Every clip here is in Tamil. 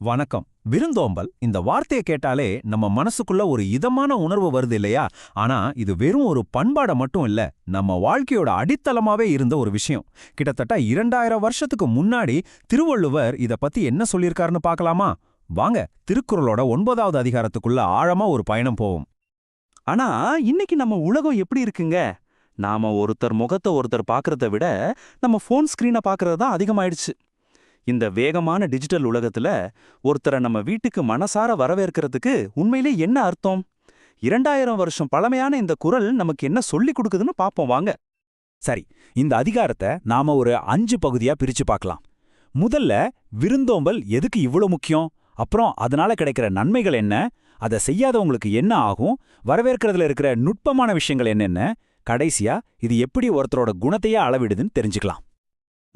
வணக்கம். விருந்தோம்பல். இந்த வார்த்தையை கேட்டாலே நம்ம மனசுக்குள்ள ஒரு இதமான உணர்வு வருது இல்லையா? ஆனா இது வெறும் ஒரு பண்பாட மட்டும் இல்ல நம்ம வாழ்க்கையோட அடித்தளமாவே இருந்த ஒரு விஷயம். கிட்டத்தட்ட இரண்டாயிரம் வருஷத்துக்கு முன்னாடி திருவள்ளுவர் இத பத்தி என்ன சொல்லியிருக்காருன்னு பார்க்கலாமா வாங்க திருக்குறளோட ஒன்பதாவது அதிகாரத்துக்குள்ள ஆழமா ஒரு பயணம் போவோம். ஆனா இன்னைக்கு நம்ம உலகம் எப்படி இருக்குங்க? நாம ஒருத்தர் முகத்தை ஒருத்தர் பார்க்கறத விட நம்ம ஃபோன் ஸ்கிரீனை பார்க்கறது தான் அதிகமாயிடுச்சு. இந்த வேகமான டிஜிட்டல் உலகத்துல ஒருத்தரை நம்ம வீட்டுக்கு மனசார வரவேற்கிறதுக்கு உண்மையிலே என்ன அர்த்தம்? இரண்டாயிரம் வருஷம் பழமையான இந்த குரல் நமக்கு என்ன சொல்லி கொடுக்குதுன்னு பார்ப்போம் வாங்க. சரி இந்த அதிகாரத்தை நாம ஒரு அஞ்சு பகுதியா பிரிச்சு பார்க்கலாம். முதல்ல விருந்தோம்பல் எதுக்கு இவ்வளோ முக்கியம்? அப்புறம் அதனால கிடைக்கிற நன்மைகள் என்ன? அதை செய்யாதவங்களுக்கு என்ன ஆகும்? வரவேற்கிறதுல இருக்கிற நுட்பமான விஷயங்கள் என்னென்ன? கடைசியா இது எப்படி ஒருத்தரோட குணத்தையே அளவிடுதுன்னு தெரிஞ்சுக்கலாம்.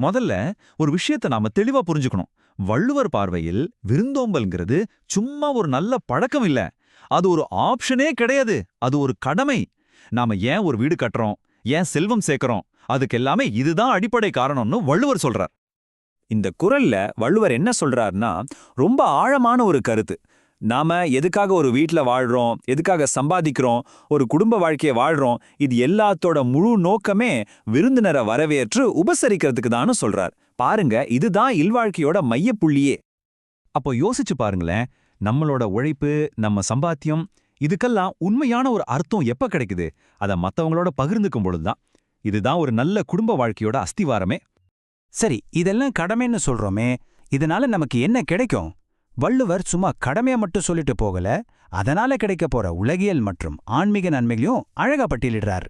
முதல்ல ஒரு விஷயத்தை நாம தெளிவா புரிஞ்சுக்கணும். வள்ளுவர் பார்வையில் விருந்தோம்பல்ங்கிறது சும்மா ஒரு நல்ல பழக்கம் இல்ல. அது ஒரு ஆப்ஷனே கிடையாது. அது ஒரு கடமை. நாம ஏன் ஒரு வீடு கட்டுறோம்? ஏன் செல்வம் சேர்க்கறோம்? அதுக்கு எல்லாமே இதுதான் அடிப்படை காரணம்னு வள்ளுவர் சொல்றார். இந்த குரல்ல வள்ளுவர் என்ன சொல்றாருன்னா ரொம்ப ஆழமான ஒரு கருத்து. நாம எதுக்காக ஒரு வீட்டில் வாழ்றோம் எதுக்காக சம்பாதிக்கிறோம் ஒரு குடும்ப வாழ்க்கையை வாழ்றோம் இது எல்லாத்தோட முழு நோக்கமே விருந்தினரை வரவேற்று உபசரிக்கிறதுக்கு தான்னு சொல்றார். பாருங்க இதுதான் இல்வாழ்க்கையோட மையப்புள்ளியே. அப்போ யோசிச்சு பாருங்களேன் நம்மளோட உழைப்பு நம்ம சம்பாத்தியம் இதுக்கெல்லாம் உண்மையான ஒரு அர்த்தம் எப்ப கிடைக்குது? அத மத்தவங்களோட பகிர்ந்துக்கும் பொழுதுதான். இதுதான் ஒரு நல்ல குடும்ப வாழ்க்கையோட அஸ்திவாரமே. சரி இதெல்லாம் கடமைன்னு சொல்றோமே இதனால நமக்கு என்ன கிடைக்கும்? வள்ளுவர் சும்மா கடமையை மட்டும் சொல்லிட்டு போகல. அதனால கிடைக்க போற உலகியல் மற்றும் ஆன்மீக நன்மைகளையும் அழகா பட்டியலிடுறார்.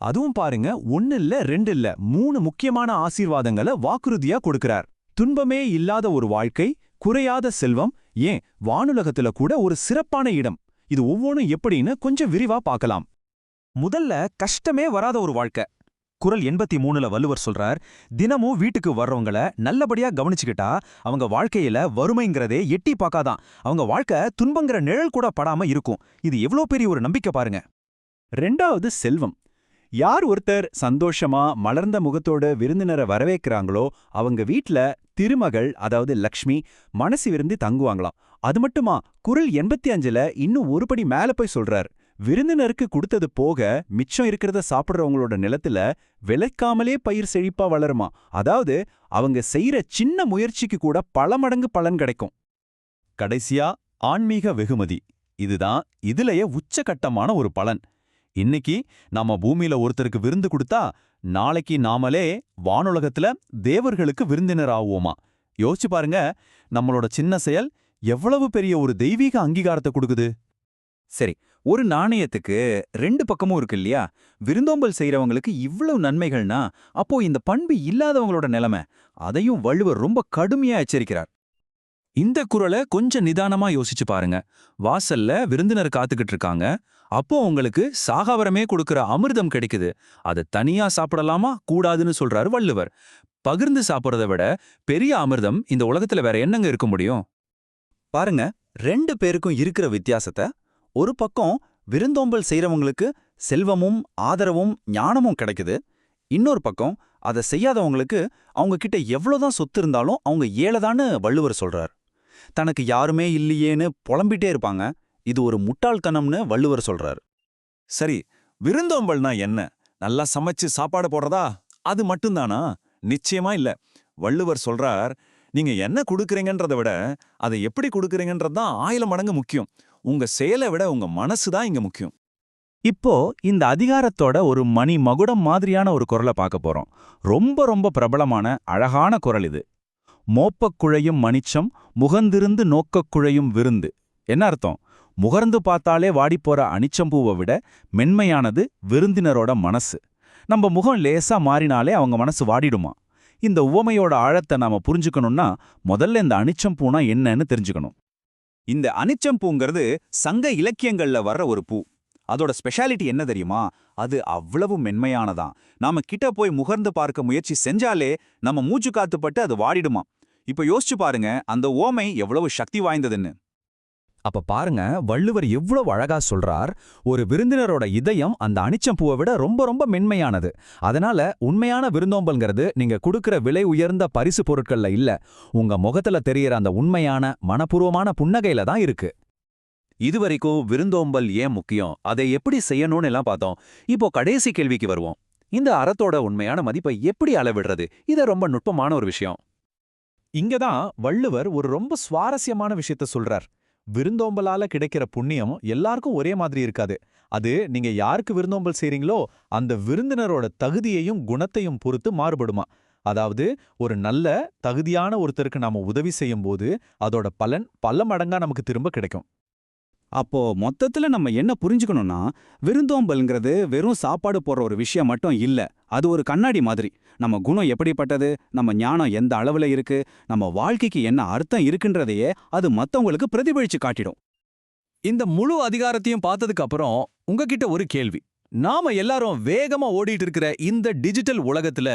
அதுவும் பாருங்க ஒன்னு இல்ல ரெண்டு இல்ல மூணு முக்கியமான ஆசீர்வாதங்களை வாக்குறுதியா கொடுக்கறார். துன்பமே இல்லாத ஒரு வாழ்க்கை குறையாத செல்வம் ஏன்? வானுலகத்துல கூட ஒரு சிறப்பான இடம். இது ஒவ்வொன்றும் எப்படின்னு கொஞ்சம் விரிவா பார்க்கலாம். முதல்ல கஷ்டமே வராத ஒரு வாழ்க்கை. குரல் எண்பத்தி மூணுல வள்ளுவர் சொல்றார் தினமும் வீட்டுக்கு வர்றவங்கள நல்லபடியா கவனிச்சுக்கிட்டா அவங்க வாழ்க்கையில வறுமைங்கிறதே எட்டி பார்க்காதான். அவங்க வாழ்க்கை துன்பங்கிற நிழல் கூட படாம இருக்கும். இது எவ்வளோ பெரிய ஒரு நம்பிக்கை பாருங்க. ரெண்டாவது செல்வம். யார் ஒருத்தர் சந்தோஷமா மலர்ந்த முகத்தோட விருந்தினரை வரவேற்கிறாங்களோ அவங்க வீட்ல திருமகள் அதாவது லக்ஷ்மி மனசு விருந்தி தங்குவாங்களாம். அது மட்டுமா? குரல் எண்பத்தி அஞ்சுல இன்னும் ஒருபடி மேல போய் சொல்றாரு. விருந்தினருக்கு கொடுத்தது போக மிச்சம் இருக்கிறத சாப்பிடுறவங்களோட நிலத்துல விளைக்காமலே பயிர் செழிப்பா வளருமா? அதாவது அவங்க செய்யற சின்ன முயற்சிக்கு கூட பல மடங்கு பலன் கிடைக்கும். கடைசியா ஆன்மீக வெகுமதி. இதுதான் இதுலயே உச்சகட்டமான ஒரு பலன். இன்னைக்கு நாம பூமியில ஒருத்தருக்கு விருந்து கொடுத்தா நாளைக்கு நாமளே வானுலகத்துல தேவர்களுக்கு விருந்தினர் ஆகுவோமா யோசிச்சு பாருங்க நம்மளோட சின்ன செயல் எவ்வளவு பெரிய ஒரு தெய்வீக அங்கீகாரத்தை கொடுக்குது. சரி ஒரு நாணயத்துக்கு ரெண்டு பக்கமும் இருக்கு இல்லையா? விருந்தோம்பல் செய்றவங்களுக்கு இவ்வளவு நன்மைகள்னா அப்போ இந்த பண்பு இல்லாதவங்களோட நிலைமை அதையும் வள்ளுவர் ரொம்ப கடுமையா எச்சரிக்கிறார். இந்த குரலை கொஞ்சம் நிதானமா யோசிச்சு பாருங்க. வாசல்ல விருந்தினர் காத்துக்கிட்டு இருக்காங்க. அப்போ உங்களுக்கு சாகாவரமே கொடுக்கிற அமிர்தம் கிடைக்குது. அதை தனியா சாப்பிடலாமா? கூடாதுன்னு சொல்றாரு வள்ளுவர். பகிர்ந்து சாப்பிடுறத விட பெரிய அமிர்தம் இந்த உலகத்துல வேற என்னங்க இருக்க முடியும்? பாருங்க ரெண்டு பேருக்கும் இருக்கிற வித்தியாசத்தை ஒரு பக்கம் விருந்தோம்பல் செய்றவங்களுக்கு செல்வமும் ஆதரவும் ஞானமும் கிடைக்குது. இன்னொரு பக்கம் அதை செய்யாதவங்களுக்கு அவங்க கிட்ட எவ்வளோதான் சொத்து இருந்தாலும் அவங்க ஏழைதான்னு வள்ளுவர் சொல்றார். தனக்கு யாருமே இல்லையேன்னு புலம்பிட்டே இருப்பாங்க. இது ஒரு முட்டாள்தனம்னு வள்ளுவர் சொல்றார். சரி விருந்தோம்பல்னா என்ன? நல்லா சமைச்சு சாப்பாடு போடுறதா? அது மட்டும்தானா? நிச்சயமா இல்ல. வள்ளுவர் சொல்றார் நீங்க என்ன கொடுக்கறீங்கன்றத விட அதை எப்படி கொடுக்குறீங்கன்றது தான் ஆயிரம் மடங்கு முக்கியம். உங்க செயலை விட உங்க மனசு தான் இங்க முக்கியம். இப்போ இந்த அதிகாரத்தோட ஒரு மணி மகுடம் மாதிரியான ஒரு குரலை பார்க்க போறோம். ரொம்ப ரொம்ப பிரபலமான அழகான குரல் இது. மோப்பக் குழையும் மணிச்சம் முகந்திருந்து நோக்கக் குழையும் விருந்து. என்ன அர்த்தம்? முகர்ந்து பார்த்தாலே வாடிப்போற அனிச்சம்பூவை விட மென்மையானது விருந்தினரோட மனசு. நம்ம முகம் லேசா மாறினாலே அவங்க மனசு வாடிடுமா? இந்த உவமையோட ஆழத்தை நாம புரிஞ்சுக்கணும்னா முதல்ல இந்த அனிச்சம்பூனா என்னன்னு தெரிஞ்சுக்கணும். இந்த அனிச்சம்பூங்கிறது சங்க இலக்கியங்கள்ல வர்ற ஒரு பூ. அதோட ஸ்பெஷாலிட்டி என்ன தெரியுமா? அது அவ்வளவு மென்மையானதான் நாம கிட்ட போய் முகர்ந்து பார்க்க முயற்சி செஞ்சாலே நம்ம மூச்சு காத்துப்பட்டு அது வாடிடுமா? இப்ப யோசிச்சு பாருங்க அந்த ஓமை எவ்வளவு சக்தி வாய்ந்ததுன்னு. அப்ப பாருங்க வள்ளுவர் எவ்வளவு அழகா சொல்றார் ஒரு விருந்தினரோட இதயம் அந்த அனிச்சம் பூவை விட ரொம்ப ரொம்ப மென்மையானது. அதனால உண்மையான விருந்தோம்பல்ங்கிறது நீங்க கொடுக்கிற விலை உயர்ந்த பரிசு பொருட்கள்ல இல்ல உங்க முகத்துல தெரியற அந்த உண்மையான மனப்பூர்வமான புன்னகையில தான் இருக்கு. இதுவரைக்கும் விருந்தோம்பல் ஏன் முக்கியம்? அதை எப்படி செய்யணும்னு எல்லாம் பார்த்தோம். இப்போ கடைசி கேள்விக்கு வருவோம். இந்த அறத்தோட உண்மையான மதிப்பை எப்படி அளவிடுறது? இது ரொம்ப நுட்பமான ஒரு விஷயம். இங்க தான் வள்ளுவர் ஒரு ரொம்ப சுவாரஸ்யமான விஷயத்த சொல்றார். விருந்தோம்பலால கிடைக்கிற புண்ணியம் எல்லாருக்கும் ஒரே மாதிரி இருக்காது. அது நீங்க யாருக்கு விருந்தோம்பல் செய்றீங்களோ அந்த விருந்தினரோட தகுதியையும் குணத்தையும் பொறுத்து மாறுபடுமா. அதாவது ஒரு நல்ல தகுதியான ஒருத்தருக்கு நாம உதவி செய்யும் போது அதோட பலன் பல மடங்கா நமக்கு திரும்ப கிடைக்கும். அப்போ மொத்தத்துல நம்ம என்ன புரிஞ்சுக்கணும்னா விருந்தோம்பல்ங்கிறது வெறும் சாப்பாடு போடுற ஒரு விஷயம் மட்டும் இல்ல. அது ஒரு கண்ணாடி மாதிரி. நம்ம குணம் எப்படிப்பட்டது? நம்ம ஞானம் எந்த அளவுல இருக்கு? நம்ம வாழ்க்கைக்கு என்ன அர்த்தம் இருக்குன்றதையே அது மத்தவங்களுக்கு பிரதிபலிச்சு காட்டிடும். இந்த முழு அதிகாரத்தையும் பார்த்ததுக்கு அப்புறம் உங்ககிட்ட ஒரு கேள்வி. நாம எல்லாரும் வேகமா ஓடிட்டு இருக்கிற இந்த டிஜிட்டல் உலகத்துல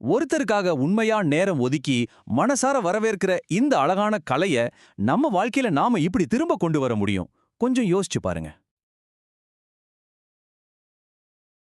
ஒருத்தருக்காக உண்மையா நேரம் ஒதுக்கி மனசார வரவேற்கிற இந்த அழகான கலைய நம்ம வாழ்க்கையில நாம இப்படி திரும்ப கொண்டு வர முடியும்? கொஞ்சம் யோசிச்சு பாருங்க.